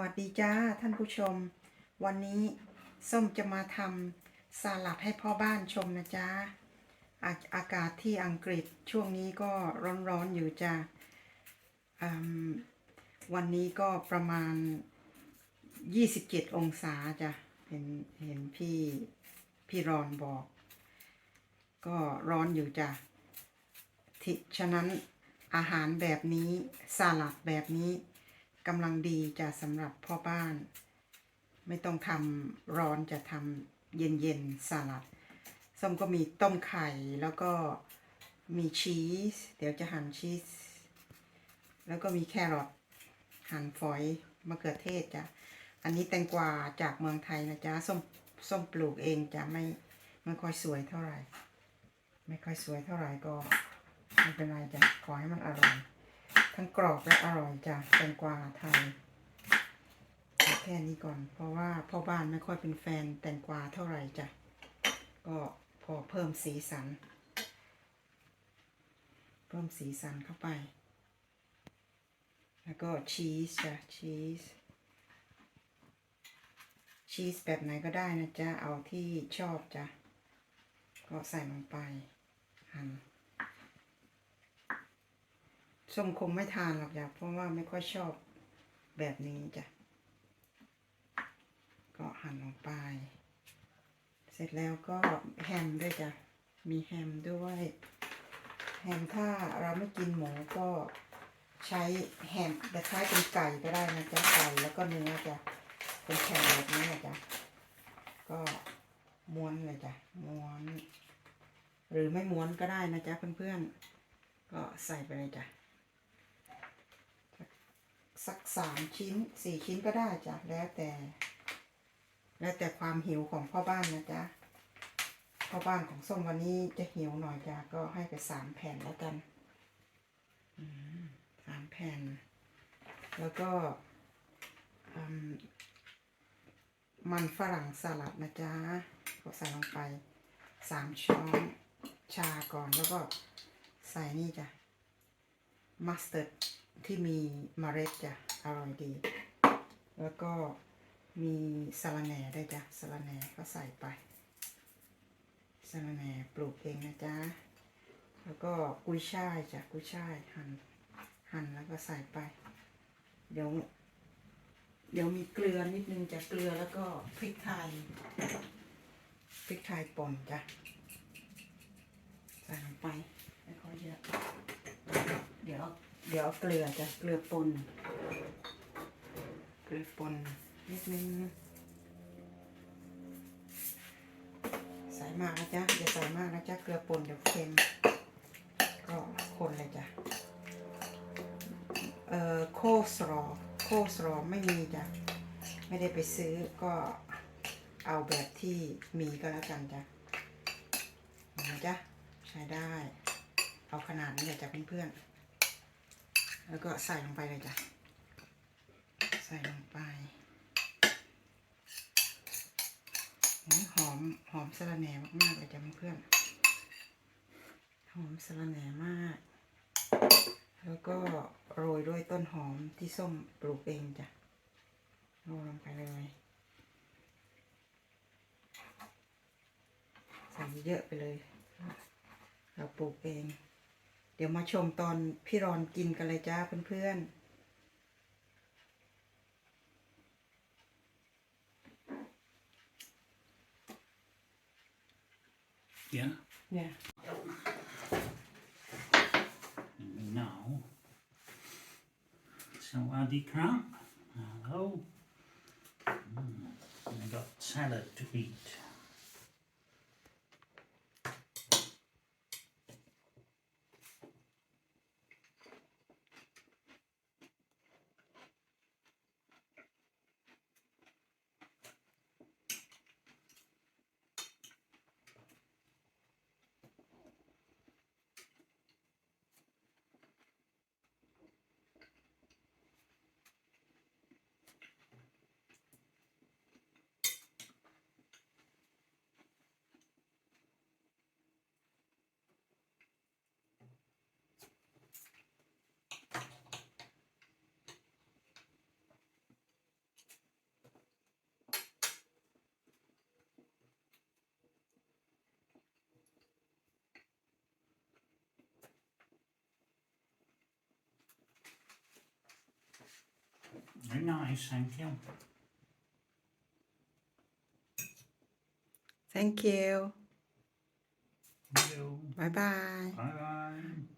วัสดีจ้าท่านผู้ชม วันนี้ส้มจะมาทำสลัดให้พ่อบ้านชมนะจ๊ะอาอากาศที่อังกฤษช่วงนี้ก็ร้อนๆอยู่จ้าวันนี้ก็ประมาณ 27 องศาจ้ะเห็นเห็นพี่พี่รอนบอก ก็ร้อนอยู่จ้ะที่ฉะนั้นอาหารแบบนี้สลัดแบบนี้ กำลังดีจะสำหรับพ่อบ้าน ไม่ต้องทำร้อนจะทำเย็นๆสลัด ส้มก็มีต้มไข่แล้วก็มีชีส เดี๋ยวจะหั่นชีส แล้วก็มีแครอทหั่นฝอยมะเขือเทศจ้ะ อันนี้แตงกวาจากเมืองไทยนะจ๊ะ ส้มส้มปลูกเองจะไม่ไม่ค่อยสวยเท่าไหร่ ไม่ค่อยสวยเท่าไหร่ก็ไม่เป็นไรจ้ะ ขอให้มันอร่อย ทั้งกรอบและอร่อยจ้ะแตงกวาไทยเอาแค่นี้ก่อน เพราะว่าพ่อบ้านไม่ค่อยเป็นแฟนแตงกวาเท่าไหร่จ้ะ ก็พอเพิ่มสีสัน เพิ่มสีสันเข้าไป แล้วก็ชีสจ้ะชีสชีสแบบไหนก็ได้นะจ๊ะ เอาที่ชอบจ้ะ ก็ใส่ลงไปหั่น ส้มคงไม่ทานหรอกจ้ะเพราะว่าไม่ค่อยชอบแบบนี้จ้ะ ก็หั่นลงไป เสร็จแล้วก็แฮมด้วยจ้ะ มีแฮมด้วย แฮมถ้าเราไม่กินหมูก็ใช้แฮมแต่คล้ายเป็นไก่ก็ได้นะจ๊ะไก่แล้วก็เนื้อจ้ะเป็นแผ่นแบบนี้นะจ๊ะก็ม้วนเลยจ้ะม้วน หรือไม่ม้วนก็ได้นะจ๊ะเพื่อนๆก็ใส่ไปเลยจ้ะ สักสามชิ้นสี่ชิ้นก็ได้จ้ะแล้วแต่ แล้วแต่ความหิวของพ่อบ้านนะจ๊ะพ่อบ้านของส้มวันนี้จะหิวหน่อยจ้ะก็ให้ไปสามแผ่นแล้วกันสามแผ่น แล้วก็มันฝรั่งสลัดนะจ๊ะก็ใส่ลงไปสามช้อนชาก่อนแล้วก็ใส่นี่จ้ะมัสต a ร์ด ที่มีเมล็ดจ้ะอร่อยดี แล้วก็มีสะระแหน่ได้จ้ะสะระแหน่ก็ใส่ไปสะระแหน่ปลูกเองนะจ๊ะแล้วก็กุ้ยช่ายจ้ะกุ้ยช่ายหั่นหั่นแล้วก็ใส่ไป เดี๋ยว เดี๋ยวมีเกลือนิดนึงจ้ะเกลือแล้วก็พริกไทยพริกไทยป่นจ้ะใส่ลงไปไม่ค่อยเยอะเดี๋ยว เดี๋ยวเกลือจ้ะเกลือป่นเกลือป่นนิดนึงใส่มากนะจ๊ะอย่าใส่มากนะจ๊ะเกลือป่นเดี๋ยวเค็มก็คนเลยจ้ะเอ่อโคสรอโคสรอไม่มีจ้ะไม่ได้ไปซื้อก็เอาแบบที่มีก็แล้วกันจ้ะเห็นไหมจ๊ะใช้ได้ เอาขนาดนี้เลยจ้ะเพื่อนๆ แล้วก็ใส่ลงไปเลยจ้ะ ใส่ลงไปโอ้ยหอมหอมสะระแหน่มากๆเลยจ้ะเพื่อน หอมสะระแหน่มาก แล้วก็โรยด้วยต้นหอมที่ส้มปลูกเองจ้ะโรยลงไปเลยใส่เยอะไปเลย เราปลูกเอง ดี๋ยวมาชมตอนพี่รอนกินกันเลยจ้าเพื่อนๆ Yeah. เนี่ย Now. So Adi Kramp. Hello. Mm, I got salad to eat. Very nice, thank you. Thank you. Thank you. Bye bye. Bye bye.